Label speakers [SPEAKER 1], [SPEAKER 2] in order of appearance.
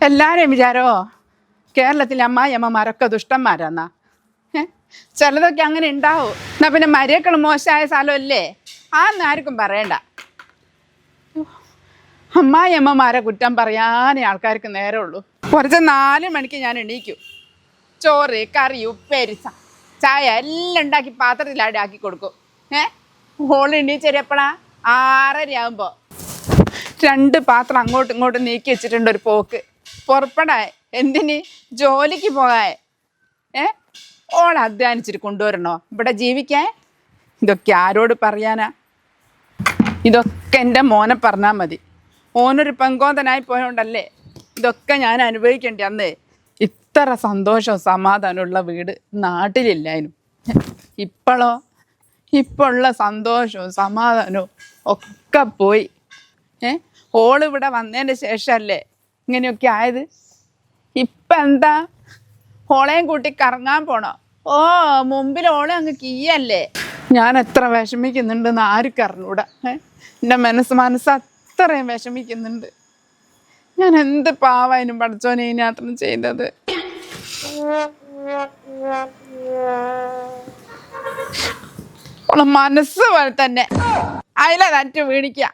[SPEAKER 1] എല്ലാവരെയും വിചാരോ? കേരളത്തിലെ അമ്മായിയമ്മമാരൊക്കെ ദുഷ്ടന്മാരാന്നാ? ചിലതൊക്കെ അങ്ങനെ ഉണ്ടാവും. എന്നാ പിന്നെ മരിയക്കൾ മോശമായ സ്ഥലമല്ലേ? ആന്ന് ആർക്കും പറയണ്ട. അമ്മായിയമ്മമാരെ കുറ്റം പറയാനേ ആൾക്കാർക്ക് നേരെ ഉള്ളൂ കുറച്ച് നാല് മണിക്ക് ഞാൻ എണീക്കും. ചോറ് കറി ഉപ്പേരി ചായ എല്ലാം ഉണ്ടാക്കി പാത്രത്തിലാടി ആക്കി കൊടുക്കും. ഏ ഓൾ എണീച്ചെരിയപ്പോഴാ ആറര ആകുമ്പോൾ രണ്ട് പാത്രം അങ്ങോട്ടും ഇങ്ങോട്ടും നീക്കി വെച്ചിട്ടുണ്ട് ഒരു പോക്ക്. പുറപ്പെടാൻ. എന്തിന്? ജോലിക്ക് പോകാൻ. ഏ? ഓൾ അധ്വാനിച്ചിട്ട് കൊണ്ടുവരണോ? ഇവിടെ ജീവിക്കാൻ? ഇതൊക്കെ ആരോട് പറയാനാ? ഇതൊക്കെ എന്റെ മോനെ പറഞ്ഞാൽ മതി. ഓനൊരു പെങ്കോന്തനായി പോയോണ്ടല്ലേ? ഇതൊക്കെ ഞാൻ അനുഭവിക്കേണ്ടി അന്ന്. ഇത്ര സന്തോഷവും സമാധാനമുള്ള വീട് നാട്ടിലില്ലായിരുന്നു. ഇപ്പോഴോ ഇപ്പോൾ ഉള്ള സന്തോഷവും സമാധാനവും ഒക്കെ പോയി. ഏ? ഓളിവിടെ വന്നതിന് ശേഷമല്ലേ? ഇങ്ങനെയൊക്കെ ആയത്. ഇപ്പം എന്താ ഓളെയും കൂട്ടി കറങ്ങാൻ പോണോ? ഓ മുമ്പിൽ ഓളെ അങ്ങ് കീയല്ലേ? ഞാൻ എത്ര വിഷമിക്കുന്നുണ്ടെന്ന് ആർക്കും അറിഞ്ഞൂടാ. എന്റെ മനസ്സ് മനസ്സ് അത്രയും വിഷമിക്കുന്നുണ്ട്. ഞാൻ എന്ത് പാവായാലും പഠിച്ചോനെ യാത്ര ചെയ്തത്? മനസ്സ് പോലെ തന്നെ. അതിലെ തറ്റ് വീണിക്കുക